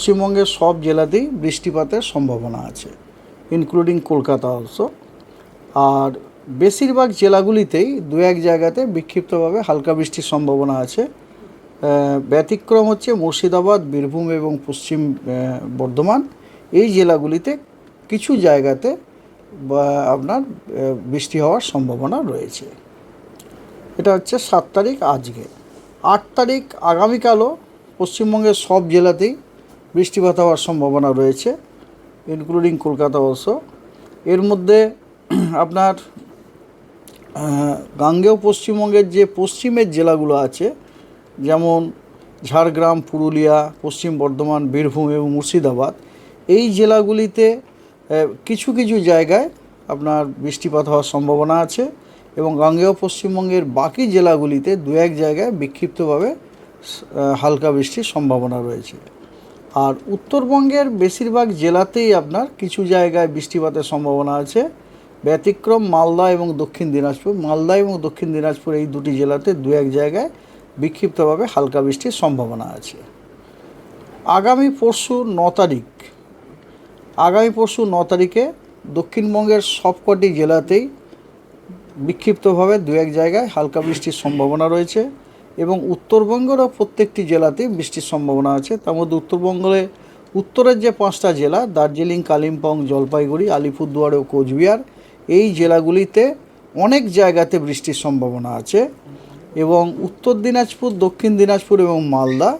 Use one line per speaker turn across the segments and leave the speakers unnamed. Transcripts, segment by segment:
পশ্চিমবঙ্গের সব জেলাতেই বৃষ্টিপাতের সম্ভাবনা আছে ইনক্লুডিং কলকাতা অলসো আর বেশিরভাগ জেলাগুলিতেই দু এক জায়গাতে বিক্ষিপ্তভাবে হালকা বৃষ্টির সম্ভাবনা আছে। ব্যতিক্রম হচ্ছে মুর্শিদাবাদ, বীরভূম এবং পশ্চিম বর্ধমান। এই জেলাগুলিতে কিছু জায়গাতে আপনার বৃষ্টি হওয়ার সম্ভাবনা রয়েছে। এটা হচ্ছে সাত তারিখ আজকে। আট তারিখ আগামীকালও পশ্চিমবঙ্গের সব জেলাতেই বৃষ্টিপাত হওয়ার সম্ভাবনা রয়েছে ইনক্লুডিং কলকাতা অলসো এর মধ্যে আপনার গাঙ্গেয় পশ্চিমবঙ্গের যে পশ্চিমের জেলাগুলো আছে, যেমন ঝাড়গ্রাম, পুরুলিয়া, পশ্চিম বর্ধমান, বীরভূম এবং মুর্শিদাবাদ, এই জেলাগুলিতে কিছু কিছু জায়গায় আপনার বৃষ্টিপাত হওয়ার সম্ভাবনা আছে এবং গাঙ্গেয় পশ্চিমবঙ্গের বাকি জেলাগুলিতে দু এক জায়গায় বিক্ষিপ্তভাবে হালকা বৃষ্টির সম্ভাবনা রয়েছে। আর উত্তরবঙ্গের বেশিরভাগ জেলাতেই আপনার কিছু জায়গায় বৃষ্টিপাতের সম্ভাবনা আছে। ব্যতিক্রম মালদা এবং দক্ষিণ দিনাজপুর। মালদা এবং দক্ষিণ দিনাজপুর এই দুটি জেলাতে দু এক জায়গায় বিক্ষিপ্তভাবে হালকা বৃষ্টির সম্ভাবনা আছে। আগামী পরশু ন তারিখ, আগামী পরশু ন তারিখে দক্ষিণবঙ্গের সবকটি জেলাতেই বিক্ষিপ্তভাবে দু এক জায়গায় হালকা বৃষ্টির সম্ভাবনা রয়েছে। এবং উত্তরবঙ্গেরও প্রত্যেকটি জেলাতেই বৃষ্টির সম্ভাবনা আছে। তার মধ্যে উত্তরবঙ্গে উত্তরের যে পাঁচটা জেলা, দার্জিলিং, কালিম্পং, জলপাইগুড়ি, আলিপুরদুয়ার ও কোচবিহার, এই জেলাগুলিতে অনেক জায়গাতে বৃষ্টির সম্ভাবনা আছে এবং উত্তর দিনাজপুর, দক্ষিণ দিনাজপুর এবং মালদা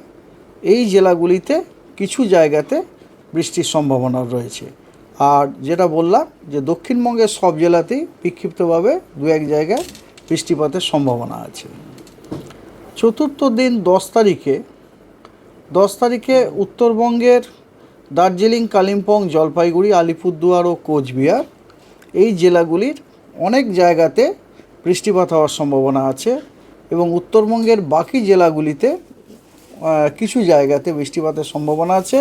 এই জেলাগুলিতে কিছু জায়গাতে বৃষ্টির সম্ভাবনা রয়েছে। আর যেটা বললাম যে দক্ষিণবঙ্গের সব জেলাতেই বিক্ষিপ্তভাবে দু এক জায়গায় বৃষ্টিপাতের সম্ভাবনা আছে। চতুর্থ দিন দশ তারিখে দশ তারিখে উত্তরবঙ্গের দার্জিলিং, কালিম্পং, জলপাইগুড়ি, আলিপুরদুয়ার ও কোচবিহার এই জেলাগুলির অনেক জায়গাতে বৃষ্টিপাত হওয়ার সম্ভাবনা আছে এবং উত্তরবঙ্গের বাকি জেলাগুলিতে কিছু জায়গাতে বৃষ্টিপাতের সম্ভাবনা আছে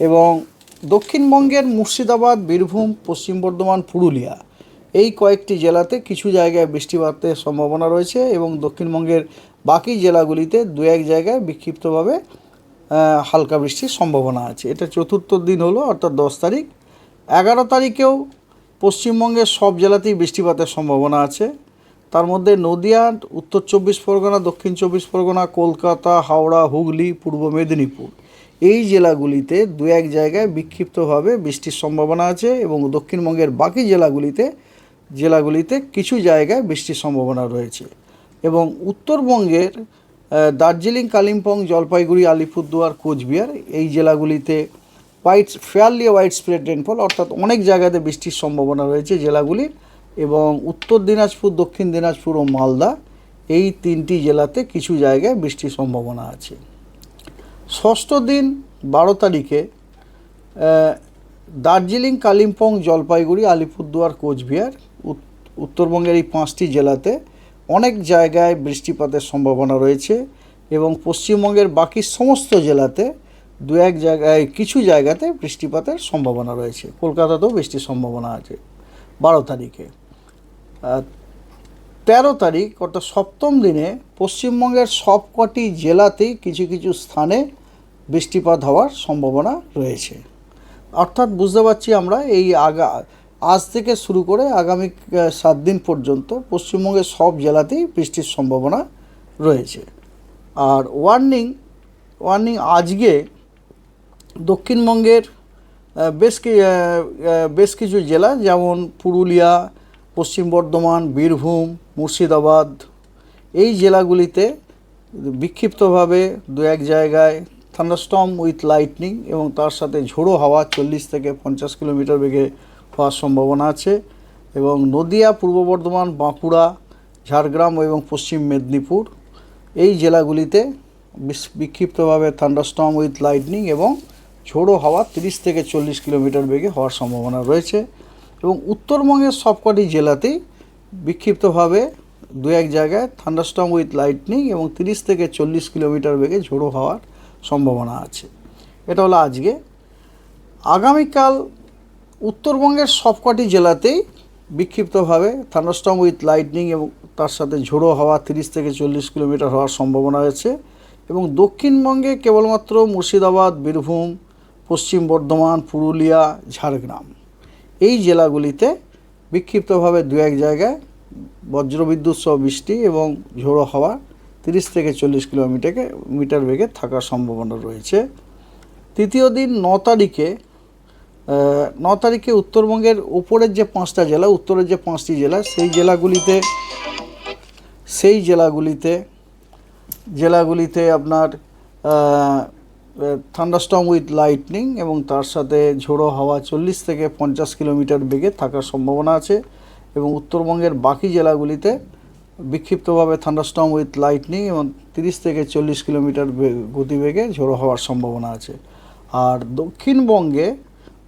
এবং দক্ষিণবঙ্গের মুর্শিদাবাদ, বীরভূম, পশ্চিম বর্ধমান, পুরুলিয়া এই কয়েকটি জেলাতে কিছু জায়গায় বৃষ্টিপাতের সম্ভাবনা রয়েছে এবং দক্ষিণবঙ্গের বাকি জেলাগুলিতে দু এক জায়গায় বিক্ষিপ্তভাবে হালকা বৃষ্টির সম্ভাবনা আছে। এটা চতুর্থ দিন হলো, অর্থাৎ দশ তারিখ। এগারো তারিখেও পশ্চিমবঙ্গের সব জেলাতেই বৃষ্টিপাতের সম্ভাবনা আছে। তার মধ্যে নদিয়া, উত্তর চব্বিশ পরগনা, দক্ষিণ চব্বিশ পরগনা, কলকাতা, হাওড়া, হুগলি, পূর্ব মেদিনীপুর। এই জেলাগুলিতে দু এক জায়গায় বিক্ষিপ্তভাবে বৃষ্টির সম্ভাবনা আছে এবং দক্ষিণবঙ্গের বাকি জেলাগুলিতে জেলাগুলিতে কিছু জায়গায় বৃষ্টির সম্ভাবনা রয়েছে এবং উত্তরবঙ্গের দার্জিলিং, কালিম্পং, জলপাইগুড়ি, আলিপুরদুয়ার, কোচবিহার এই জেলাগুলিতে white fairly white spread rainfall অর্থাৎ অনেক জায়গাতে বৃষ্টির সম্ভাবনা রয়েছে জেলাগুলির এবং উত্তর দিনাজপুর, দক্ষিণ দিনাজপুর ও মালদা এই তিনটি জেলাতে কিছু জায়গায় বৃষ্টির সম্ভাবনা আছে। ষষ্ঠ দিন বারো তারিখে দার্জিলিং, কালিম্পং, জলপাইগুড়ি, আলিপুরদুয়ার, কোচবিহার উত্তরবঙ্গের এই পাঁচটি জেলাতে অনেক জায়গায় বৃষ্টিপাতের সম্ভাবনা রয়েছে এবং পশ্চিমবঙ্গের বাকি সমস্ত জেলাতে দু এক জায়গায়, কিছু জায়গাতে বৃষ্টিপাতের সম্ভাবনা রয়েছে। কলকাতাতেও বৃষ্টির সম্ভাবনা আছে বারো তারিখে। তেরো তারিখ অর্থাৎ সপ্তম দিনে পশ্চিমবঙ্গের সবকটি জেলাতেই কিছু কিছু স্থানে বৃষ্টিপাত হওয়ার সম্ভাবনা রয়েছে। অর্থাৎ বুঝতে পারছি আমরা এই আগা, আজ থেকে শুরু করে আগামী সাত দিন পর্যন্ত পশ্চিমবঙ্গের সব জেলাতেই বৃষ্টির সম্ভাবনা রয়েছে। আর ওয়ার্নিং ওয়ার্নিং আজকে দক্ষিণবঙ্গের বেশ কি বেশ কিছু জেলা যেমন পুরুলিয়া, পশ্চিম বর্ধমান, বীরভূম, মুর্শিদাবাদ, এই জেলাগুলিতে বিক্ষিপ্তভাবে দু এক জায়গায় থান্ডারস্টর্ম উইথ লাইটনিং এবং তার সাথে ঝোড়ো হাওয়া চল্লিশ থেকে পঞ্চাশ কিলোমিটার বেগে হওয়ার সম্ভাবনা আছে এবং নদিয়া, পূর্ব বর্ধমান, বাঁকুড়া, ঝাড়গ্রাম এবং পশ্চিম মেদিনীপুর এই জেলাগুলিতে বিক্ষিপ্তভাবে থান্ডারস্টর্ম উইথ লাইটনিং এবং ঝোড়ো হাওয়া তিরিশ থেকে চল্লিশ কিলোমিটার বেগে হওয়ার সম্ভাবনা রয়েছে এবং উত্তরবঙ্গের সবকটি জেলাতেই বিক্ষিপ্তভাবে দু এক জায়গায় থান্ডারস্টর্ম উইথ লাইটনিং এবং তিরিশ থেকে চল্লিশ কিলোমিটার বেগে ঝোড়ো হওয়ার সম্ভাবনা আছে। এটা হলো আজকে। আগামীকাল উত্তরবঙ্গের সবকটি জেলাতেই বিক্ষিপ্তভাবে থান্ডারস্টর্ম উইথ লাইটনিং এবং তার সাথে ঝোড়ো হাওয়া তিরিশ থেকে চল্লিশ কিলোমিটার হওয়ার সম্ভাবনা আছে এবং দক্ষিণবঙ্গে কেবলমাত্র মুর্শিদাবাদ, বীরভূম, পশ্চিম বর্ধমান, পুরুলিয়া, ঝাড়গ্রাম এই জেলাগুলিতে বিক্ষিপ্তভাবে দু এক জায়গায় বজ্রবিদ্যুৎ সহ বৃষ্টি এবং ঝোড়ো হাওয়া তিরিশ থেকে চল্লিশ কিলোমিটারকে মিটার বেগে থাকার সম্ভাবনা রয়েছে। তৃতীয় দিন ন তারিখে ন তারিখে উত্তরবঙ্গের উপরের যে পাঁচটা জেলা, উত্তরের যে পাঁচটি জেলা, সেই জেলাগুলিতে সেই জেলাগুলিতে জেলাগুলিতে আপনার থান্ডারস্টর্ম উইথ লাইটনিং এবং তার সাথে ঝোড়ো হাওয়া চল্লিশ থেকে পঞ্চাশ কিলোমিটার বেগে থাকার সম্ভাবনা আছে এবং উত্তরবঙ্গের বাকি জেলাগুলিতে বিক্ষিপ্তভাবে থান্ডারস্টর্ম উইথ লাইটনিং এবং তিরিশ থেকে চল্লিশ কিলোমিটার গতিবেগে ঝোড়ো হওয়ার সম্ভাবনা আছে। আর দক্ষিণবঙ্গে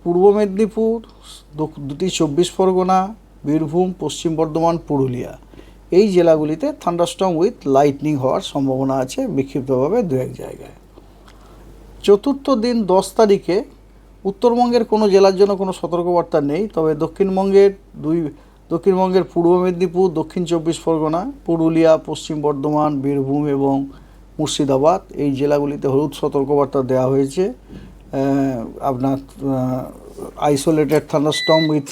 পূর্ব মেদিনীপুর দুটি চব্বিশ পরগনা, বীরভূম, পশ্চিম বর্ধমান, পুরুলিয়া। এই জেলাগুলিতে থান্ডারস্টর্ম উইথ লাইটনিং হওয়ার সম্ভাবনা আছে বিক্ষিপ্তভাবে দু, এক জায়গায়। চতুর্থ দিন দশ তারিখে উত্তরবঙ্গের কোনো জেলার জন্য কোনো সতর্কবার্তা নেই, তবে দক্ষিণবঙ্গের দুই দক্ষিণবঙ্গের পূর্ব মেদিনীপুর, দক্ষিণ চব্বিশ পরগনা, পুরুলিয়া, পশ্চিম বর্ধমান, বীরভূম এবং মুর্শিদাবাদ এই জেলাগুলিতে হলুদ সতর্কবার্তা দেওয়া হয়েছে। আপনার আইসোলেটেড থান্ডারস্টর্ম উইথ